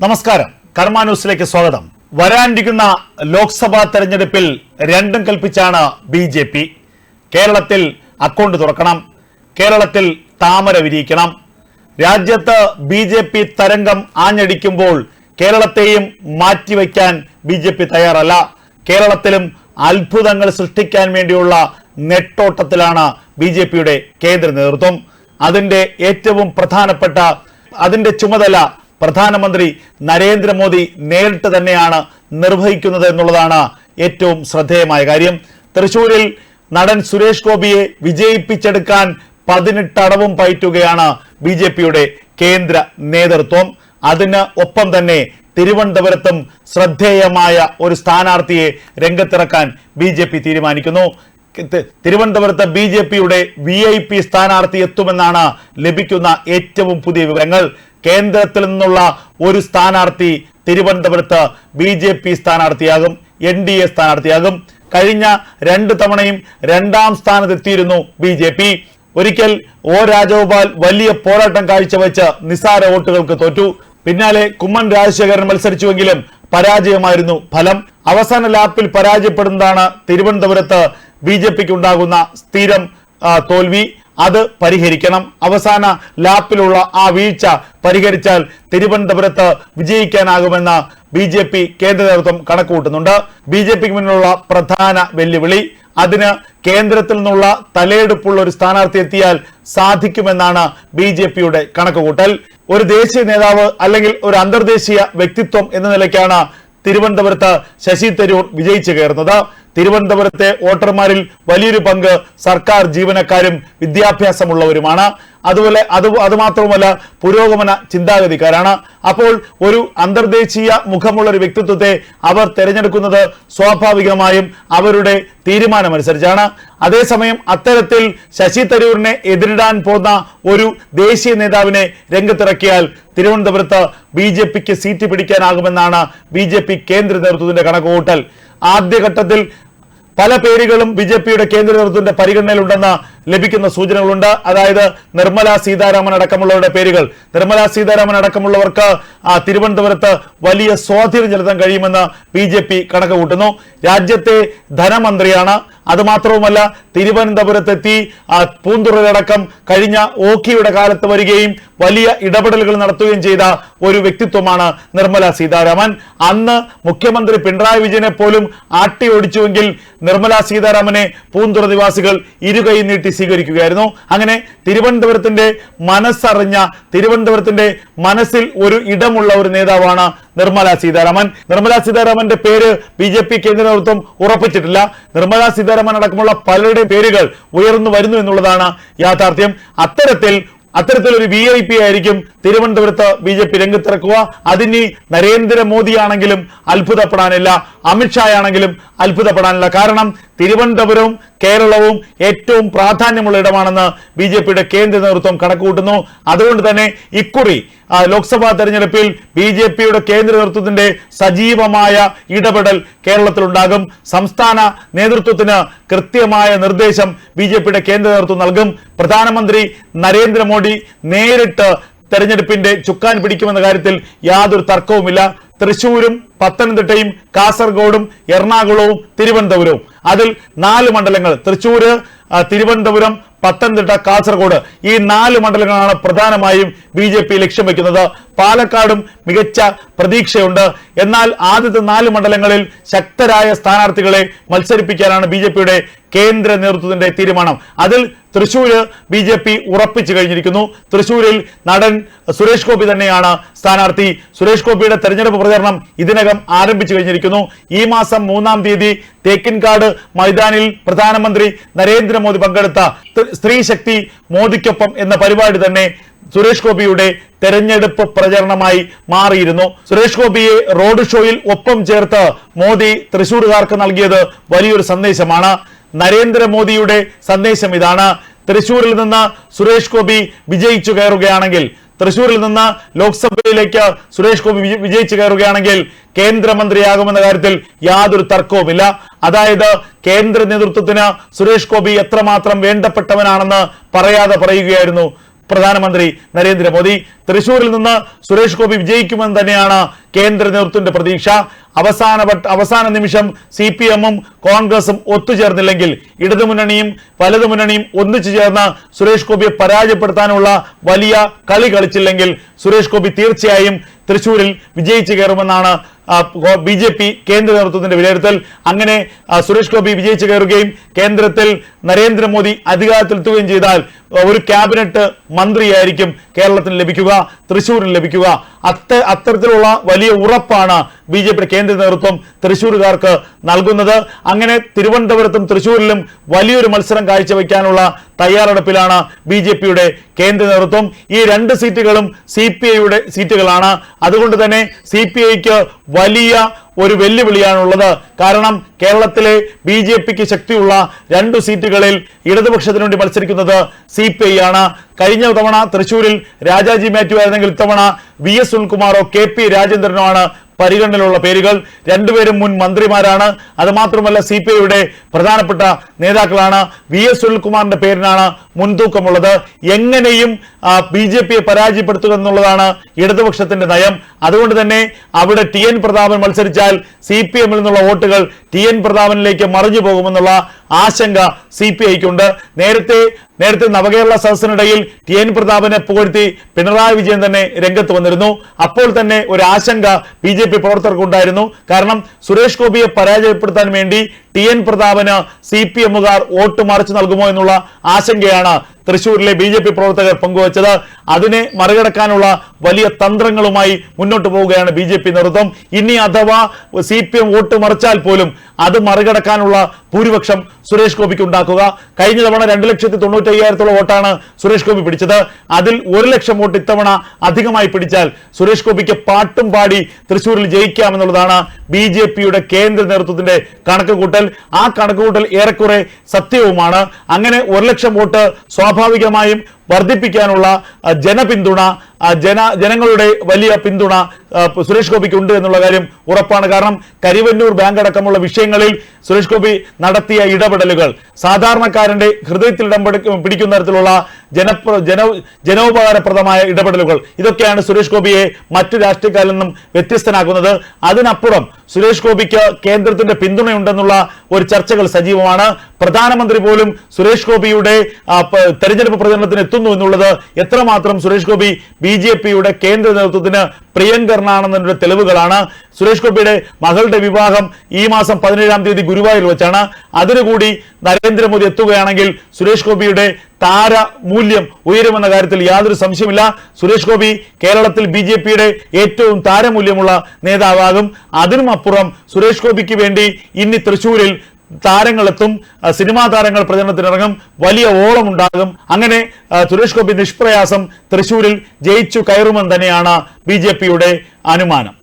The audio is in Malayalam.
നമസ്കാരം. കർമ്മ ന്യൂസിലേക്ക് സ്വാഗതം. വരാനിരിക്കുന്ന ലോക്സഭാ തെരഞ്ഞെടുപ്പിൽ രണ്ടും കൽപ്പിച്ചാണ് ബി ജെ പി. കേരളത്തിൽ അക്കൗണ്ട് തുറക്കണം. കേരളത്തിൽ താമര വിരിയിക്കണം. രാജ്യത്ത് ബി ജെ പി തരംഗം ആഞ്ഞടിക്കുമ്പോൾ കേരളത്തെയും മാറ്റിവെക്കാൻ ബി ജെ പി തയ്യാറല്ല. കേരളത്തിലും അത്ഭുതങ്ങൾ സൃഷ്ടിക്കാൻ വേണ്ടിയുള്ള നെട്ടോട്ടത്തിലാണ് ബി ജെ പിയുടെ കേന്ദ്ര നേതൃത്വം. അതിന്റെ ഏറ്റവും പ്രധാനപ്പെട്ട അതിന്റെ ചുമതല പ്രധാനമന്ത്രി നരേന്ദ്രമോദി നേരിട്ട് തന്നെയാണ് നിർവഹിക്കുന്നത് എന്നുള്ളതാണ് ഏറ്റവും ശ്രദ്ധേയമായ കാര്യം. തൃശൂരിൽ നടൻ സുരേഷ് ഗോപിയെ വിജയിപ്പിച്ചെടുക്കാൻ പതിനെട്ടടവും പയറ്റുകയാണ് ബി ജെ പിയുടെ കേന്ദ്ര നേതൃത്വം. അതിന് ഒപ്പം തന്നെ തിരുവനന്തപുരത്തും ശ്രദ്ധേയമായ ഒരു സ്ഥാനാർത്ഥിയെ രംഗത്തിറക്കാൻ ബി തീരുമാനിക്കുന്നു. തിരുവനന്തപുരത്ത് ബി ജെ പിയുടെ വി ഐ പി സ്ഥാനാർത്ഥി എത്തുമെന്നാണ് ലഭിക്കുന്ന ഏറ്റവും പുതിയ വിവരങ്ങൾ. കേന്ദ്രത്തിൽ നിന്നുള്ള ഒരു സ്ഥാനാർത്ഥി തിരുവനന്തപുരത്ത് ബി ജെ പി സ്ഥാനാർത്ഥിയാകും എൻ ഡി എ സ്ഥാനാർത്ഥിയാകും. കഴിഞ്ഞ രണ്ട് തവണയും രണ്ടാം സ്ഥാനത്തെത്തിയിരുന്നു ബി ജെ പി. ഒരിക്കൽ ഒ രാജഗോപാൽ വലിയ പോരാട്ടം കാഴ്ചവെച്ച് നിസാര വോട്ടുകൾക്ക് തോറ്റു. പിന്നാലെ കുമ്മൻ രാജശേഖരൻ മത്സരിച്ചുവെങ്കിലും പരാജയമായിരുന്നു ഫലം. അവസാന ലാപ്പിൽ പരാജയപ്പെടുന്നതാണ് തിരുവനന്തപുരത്ത് ബി ജെ പിക്ക് ഉണ്ടാകുന്ന സ്ഥിരം തോൽവി. അത് പരിഹരിക്കണം. അവസാന ലാപ്പിലുള്ള ആ വീഴ്ച പരിഹരിച്ചാൽ തിരുവനന്തപുരത്ത് വിജയിക്കാനാകുമെന്ന് ബി ജെ പി കേന്ദ്ര നേതൃത്വം കണക്കുകൂട്ടുന്നുണ്ട്. ബി ജെ പിക്ക് മുന്നിലുള്ള പ്രധാന വെല്ലുവിളി അതിന് കേന്ദ്രത്തിൽ നിന്നുള്ള തലയെടുപ്പുള്ള ഒരു സ്ഥാനാർത്ഥി എത്തിയാൽ സാധിക്കുമെന്നാണ് ബി ജെ പിയുടെ കണക്കുകൂട്ടൽ. ഒരു ദേശീയ നേതാവ് അല്ലെങ്കിൽ ഒരു അന്തർദേശീയ വ്യക്തിത്വം എന്ന നിലയ്ക്കാണ് തിരുവനന്തപുരത്ത് ശശി തരൂർ വിജയിച്ചു കയറുന്നത്. തിരുവനന്തപുരത്തെ വോട്ടർമാരിൽ വലിയൊരു പങ്ക് സർക്കാർ ജീവനക്കാരും വിദ്യാഭ്യാസമുള്ളവരുമാണ്. അതുപോലെ അത് അതുമാത്രവുമല്ല പുരോഗമന ചിന്താഗതിക്കാരാണ്. അപ്പോൾ ഒരു അന്തർദേശീയ മുഖമുള്ള ഒരു വ്യക്തിത്വത്തെ അവർ തിരഞ്ഞെടുക്കുന്നത് സ്വാഭാവികമായും അവരുടെ തീരുമാനമനുസരിച്ചാണ്. അതേസമയം അത്തരത്തിൽ ശശി തരൂരിനെ എതിരിടാൻ പോകുന്ന ഒരു ദേശീയ നേതാവിനെ രംഗത്തിറക്കിയാൽ തിരുവനന്തപുരത്ത് ബി ജെ പിക്ക് സീറ്റ് പിടിക്കാനാകുമെന്നാണ് ബി ജെ പി കേന്ദ്ര നേതൃത്വത്തിന്റെ കണക്കുകൂട്ടൽ. ആദ്യഘട്ടത്തിൽ പല പേരുകളും ബി ജെ പിയുടെ കേന്ദ്ര നേതൃത്വത്തിന്റെ പരിഗണനയിലുണ്ടെന്ന ലഭിക്കുന്ന സൂചനകളുണ്ട്. അതായത് നിർമ്മല സീതാരാമൻ അടക്കമുള്ളവരുടെ പേരുകൾ. നിർമ്മല സീതാരാമൻ അടക്കമുള്ളവർക്ക് തിരുവനന്തപുരത്ത് വലിയ സ്വാധീനം ചെലുത്താൻ കഴിയുമെന്ന് ബി കണക്ക് കൂട്ടുന്നു രാജ്യത്തെ ധനമന്ത്രിയാണ് അതുമാത്രവുമല്ല തിരുവനന്തപുരത്തെത്തി പൂന്തുറയിലടക്കം കഴിഞ്ഞ ഓക്കിയുടെ കാലത്ത് വരികയും വലിയ ഇടപെടലുകൾ നടത്തുകയും ചെയ്ത ഒരു വ്യക്തിത്വമാണ് നിർമ്മല സീതാരാമൻ. അന്ന് മുഖ്യമന്ത്രി പിണറായി വിജയനെ പോലും ആട്ടി ഓടിച്ചുവെങ്കിൽ നിർമ്മല സീതാരാമനെ പൂന്തുറ നിവാസികൾ ഇരുകൈ നീട്ടി സ്വീകരിക്കുകയായിരുന്നു. അങ്ങനെ തിരുവനന്തപുരത്തിന്റെ മനസ്സറിഞ്ഞ തിരുവനന്തപുരത്തിന്റെ മനസ്സിൽ ഒരു ഇടമുള്ള ഒരു നേതാവാണ് നിർമ്മല സീതാരാമൻ. നിർമ്മല സീതാരാമന്റെ പേര് ബി ജെ പി കേന്ദ്ര നേതൃത്വം ഉറപ്പിച്ചിട്ടില്ല. നിർമ്മല സീതാരാമൻ അടക്കമുള്ള പലരുടെയും പേരുകൾ ഉയർന്നു വരുന്നു എന്നുള്ളതാണ് യാഥാർത്ഥ്യം. അത്തരത്തിൽ അത്തരത്തിലൊരു വി ഐ പി ആയിരിക്കും തിരുവനന്തപുരത്ത് ബി ജെ പി രംഗത്തിറക്കുക. അതിനി നരേന്ദ്രമോദി ആണെങ്കിലും അത്ഭുതപ്പെടാനില്ല. അമിത്ഷാ ആണെങ്കിലും അത്ഭുതപ്പെടാനില്ല. കാരണം തിരുവനന്തപുരവും കേരളവും ഏറ്റവും പ്രാധാന്യമുള്ള ഇടമാണെന്ന് ബി ജെ പിയുടെ കേന്ദ്ര നേതൃത്വം കണക്കുകൂട്ടുന്നു. അതുകൊണ്ട് തന്നെ ഇക്കുറി ലോക്സഭാ തെരഞ്ഞെടുപ്പിൽ ബി ജെ പിയുടെ കേന്ദ്ര നേതൃത്വത്തിന്റെ സജീവമായ ഇടപെടൽ കേരളത്തിലുണ്ടാകും. സംസ്ഥാന നേതൃത്വത്തിന് കൃത്യമായ നിർദ്ദേശം ബി ജെ പിയുടെ കേന്ദ്ര നേതൃത്വം നൽകും. പ്രധാനമന്ത്രി നരേന്ദ്രമോദി നേരിട്ട് തെരഞ്ഞെടുപ്പിന്റെ ചുക്കാൻ പിടിക്കുമെന്ന കാര്യത്തിൽ യാതൊരു തർക്കവുമില്ല. തൃശൂരും പത്തനംതിട്ടയും കാസർഗോഡും എറണാകുളവും തിരുവനന്തപുരവും. അതിൽ നാല് മണ്ഡലങ്ങൾ തൃശൂര് തിരുവനന്തപുരം പത്തനംതിട്ട കാസർഗോഡ്. ഈ നാല് മണ്ഡലങ്ങളാണ് പ്രധാനമായും ബി ജെ പി ലക്ഷ്യം വെക്കുന്നത്. പാലക്കാടും മികച്ച പ്രതീക്ഷയുണ്ട്. എന്നാൽ ആദ്യത്തെ നാല് മണ്ഡലങ്ങളിൽ ശക്തരായ സ്ഥാനാർത്ഥികളെ മത്സരിപ്പിക്കാനാണ് ബി കേന്ദ്ര നേതൃത്വത്തിന്റെ തീരുമാനം. അതിൽ തൃശൂര് ബി ജെ പി ഉറപ്പിച്ചു കഴിഞ്ഞിരിക്കുന്നു. തൃശൂരിൽ നടൻ സുരേഷ് ഗോപി തന്നെയാണ് സ്ഥാനാർത്ഥി. സുരേഷ് ഗോപിയുടെ തെരഞ്ഞെടുപ്പ് പ്രചരണം ഇതിനകം ആരംഭിച്ചു കഴിഞ്ഞിരിക്കുന്നു. ഈ മാസം മൂന്നാം തീയതി തേക്കിൻകാട് മൈതാനിൽ പ്രധാനമന്ത്രി നരേന്ദ്രമോദി പങ്കെടുത്ത സ്ത്രീശക്തി സ്ത്രീ ശക്തി മോദിക്കൊപ്പം എന്ന പരിപാടി തന്നെ സുരേഷ് ഗോപിയുടെ തെരഞ്ഞെടുപ്പ് പ്രചരണമായി മാറിയിരുന്നു. സുരേഷ് ഗോപിയെ റോഡ് ഷോയിൽ ഒപ്പം ചേർത്ത് മോദി തൃശൂരുകാർക്ക് നൽകിയത് വലിയൊരു സന്ദേശമാണ്. നരേന്ദ്രമോദിയുടെ സന്ദേശം ഇതാണ്. തൃശൂരിൽ നിന്ന് സുരേഷ് ഗോപി വിജയിച്ചു കയറുകയാണെങ്കിൽ തൃശൂരിൽ നിന്ന് ലോക്സഭയിലേക്ക് സുരേഷ് ഗോപി വിജയിച്ചു കയറുകയാണെങ്കിൽ കേന്ദ്രമന്ത്രിയാകുമെന്ന കാര്യത്തിൽ യാതൊരു തർക്കവുമില്ല. അതായത് കേന്ദ്ര നേതൃത്വത്തിന് സുരേഷ് ഗോപി എത്രമാത്രം വേണ്ടപ്പെട്ടവനാണെന്ന് പറയാതെ പറയുകയായിരുന്നു പ്രധാനമന്ത്രി നരേന്ദ്രമോദി. തൃശൂരിൽ നിന്ന് സുരേഷ് ഗോപി വിജയിക്കുമെന്ന് തന്നെയാണ് കേന്ദ്ര നേതൃത്വത്തിന്റെ പ്രതീക്ഷ. അവസാന അവസാന നിമിഷം സി പി എമ്മും കോൺഗ്രസും ഒത്തുചേർന്നില്ലെങ്കിൽ ഇടതുമുന്നണിയും വലതുമുന്നണിയും ഒന്നിച്ചു ചേർന്ന സുരേഷ് ഗോപിയെ പരാജയപ്പെടുത്താനുള്ള വലിയ കളി കളിച്ചില്ലെങ്കിൽ സുരേഷ് ഗോപി തീർച്ചയായും തൃശൂരിൽ വിജയിച്ചു കയറുമെന്നാണ് ബി ജെ പി കേന്ദ്ര നേതൃത്വത്തിന്റെ വിലയിരുത്തൽ. അങ്ങനെ സുരേഷ് ഗോപി വിജയിച്ചു കയറുകയും കേന്ദ്രത്തിൽ നരേന്ദ്രമോദി അധികാരത്തിലെത്തുകയും ചെയ്താൽ ഒരു ക്യാബിനറ്റ് മന്ത്രിയായിരിക്കും കേരളത്തിന് ലഭിക്കുക തൃശൂരിന് ലഭിക്കുക. അത്ത അത്തരത്തിലുള്ള വലിയ ഉറപ്പാണ് ബി ജെ പിയുടെ കേന്ദ്ര നേതൃത്വം തൃശൂരുകാർക്ക് നൽകുന്നത്. അങ്ങനെ തിരുവനന്തപുരത്തും തൃശൂരിലും വലിയൊരു മത്സരം കാഴ്ചവെക്കാനുള്ള തയ്യാറെടുപ്പിലാണ് ബി ജെ പിയുടെ കേന്ദ്ര നേതൃത്വം. ഈ രണ്ട് സീറ്റുകളും സി പി ഐയുടെ സീറ്റുകളാണ്. അതുകൊണ്ട് തന്നെ സി പി ഐക്ക് വലിയ ഒരു വെല്ലുവിളിയാണുള്ളത്. കാരണം കേരളത്തിലെ ബി ജെ പിക്ക് ശക്തിയുള്ള രണ്ടു സീറ്റുകളിൽ ഇടതുപക്ഷത്തിനു വേണ്ടി മത്സരിക്കുന്നത് സി പി ഐ ആണ്. കഴിഞ്ഞ തവണ തൃശൂരിൽ രാജാജി മാത്യു ആയിരുന്നെങ്കിൽ ഇത്തവണ വി എസ് സുനിൽകുമാറോ കെ പി രാജേന്ദ്രനോ ആണ് പരിഗണനയിലുള്ള പേരുകൾ. രണ്ടുപേരും മുൻ മന്ത്രിമാരാണ്. അതുമാത്രമല്ല സി പി ഐയുടെ പ്രധാനപ്പെട്ട നേതാക്കളാണ്. വി എസ് സുനിൽകുമാറിന്റെ പേരിനാണ് മുൻതൂക്കമുള്ളത്. എങ്ങനെയും ബി ജെ പിയെ പരാജയപ്പെടുത്തുക എന്നുള്ളതാണ് ഇടതുപക്ഷത്തിന്റെ നയം. അതുകൊണ്ട് തന്നെ അവിടെ ടി എൻ പ്രതാപൻ മത്സരിച്ചാൽ സി പി എമ്മിൽ നിന്നുള്ള വോട്ടുകൾ ടി എൻ പ്രതാപനിലേക്ക് മറിഞ്ഞു പോകുമെന്നുള്ള ആശങ്ക സി പി ഐക്കുണ്ട്. നേരത്തെ നേരത്തെ നവകേരള സദസ്സിനിടയിൽ ടി എൻ പ്രതാപനെ പുകഴ്ത്തി പിണറായി വിജയൻ തന്നെ രംഗത്ത് വന്നിരുന്നു. അപ്പോൾ തന്നെ ഒരു ആശങ്ക ബി ജെ പി പ്രവർത്തകർക്കുണ്ടായിരുന്നു. കാരണം സുരേഷ് ഗോപിയെ പരാജയപ്പെടുത്താൻ വേണ്ടി ടി എൻ പ്രതാപന് സി പി എമ്മുകാർ വോട്ട് മറിച്ചു നൽകുമോ എന്നുള്ള ആശങ്കയാണ് തൃശൂരിലെ ബി ജെ പി പ്രവർത്തകർ പങ്കുവച്ചത്. അതിനെ മറികടക്കാനുള്ള വലിയ തന്ത്രങ്ങളുമായി മുന്നോട്ട് പോവുകയാണ് ബി ജെ പി നേതൃത്വം. ഇനി അഥവാ സി പി എം വോട്ട് മറിച്ചാൽ പോലും അത് മറികടക്കാനുള്ള ഭൂരിപക്ഷം സുരേഷ് ഗോപിക്ക് ഉണ്ടാക്കുക കഴിഞ്ഞ തവണ രണ്ട് ലക്ഷത്തി തൊണ്ണൂറ്റി അയ്യായിരത്തോളം വോട്ടാണ് സുരേഷ് ഗോപി പിടിച്ചത്. അതിൽ ഒരു ലക്ഷം വോട്ട് ഇത്തവണ അധികമായി പിടിച്ചാൽ സുരേഷ് ഗോപിക്ക് പാട്ടും പാടി തൃശ്ശൂരിൽ ജയിക്കാമെന്നുള്ളതാണ് ബി ജെ പിയുടെ കേന്ദ്ര നേതൃത്വത്തിന്റെ കണക്കുകൂട്ടൽ. ആ കണക്കുകൂട്ടൽ ഏറെക്കുറെ സത്യവുമാണ്. അങ്ങനെ ഒരു ലക്ഷം വോട്ട് സ്വാഭാവികമായും വർദ്ധിപ്പിക്കാനുള്ള ജനപിന്തുണ ജന ജനങ്ങളുടെ വലിയ പിന്തുണ സുരേഷ് ഗോപിക്ക് ഉണ്ട് എന്നുള്ള കാര്യം ഉറപ്പാണ്. കാരണം കരിവന്നൂർ ബാങ്ക് അടക്കമുള്ള വിഷയങ്ങളിൽ സുരേഷ് ഗോപി നടത്തിയ ഇടപെടലുകൾ സാധാരണക്കാരന്റെ ഹൃദയത്തിൽ ഇടം പിടിക്കുന്ന തരത്തിലുള്ള ജനപ്ര ജന ജനോപകാരപ്രദമായ ഇടപെടലുകൾ. ഇതൊക്കെയാണ് സുരേഷ് ഗോപിയെ മറ്റു രാഷ്ട്രീയക്കാരിൽ നിന്നും വ്യത്യസ്തനാക്കുന്നത്. അതിനപ്പുറം സുരേഷ് ഗോപിക്ക് കേന്ദ്രത്തിന്റെ പിന്തുണയുണ്ടെന്നുള്ള ഒരു ചർച്ചകൾ സജീവമാണ്. പ്രധാനമന്ത്രി പോലും സുരേഷ് ഗോപിയുടെ തെരഞ്ഞെടുപ്പ് പ്രചരണത്തിന് എത്തുന്നു എന്നുള്ളത് എത്രമാത്രം സുരേഷ് ഗോപി ബി കേന്ദ്ര നേതൃത്വത്തിന് പ്രിയങ്കരനാണെന്നതിന്റെ തെളിവുകളാണ്. സുരേഷ് ഗോപിയുടെ മകളുടെ വിവാഹം ഈ മാസം പതിനേഴാം തീയതി ഗുരുവായൂർ വെച്ചാണ്. അതിനുകൂടി നരേന്ദ്രമോദി എത്തുകയാണെങ്കിൽ സുരേഷ് ഗോപിയുടെ താര മൂല്യം ഉയരുമെന്ന കാര്യത്തിൽ യാതൊരു സംശയമില്ല സുരേഷ് ഗോപി കേരളത്തിൽ ബി ജെ പിയുടെ ഏറ്റവും താരമൂല്യമുള്ള നേതാവാകും. അതിനും അപ്പുറം സുരേഷ് ഗോപിക്ക് വേണ്ടി ഇനി തൃശൂരിൽ താരങ്ങളെത്തും സിനിമാ താരങ്ങൾ പ്രചരണത്തിനിറങ്ങും വലിയ ഓളം ഉണ്ടാകും അങ്ങനെ സുരേഷ് ഗോപി നിഷ്പ്രയാസം തൃശൂരിൽ ജയിച്ചു കയറുമെന്ന് തന്നെയാണ് ബി അനുമാനം.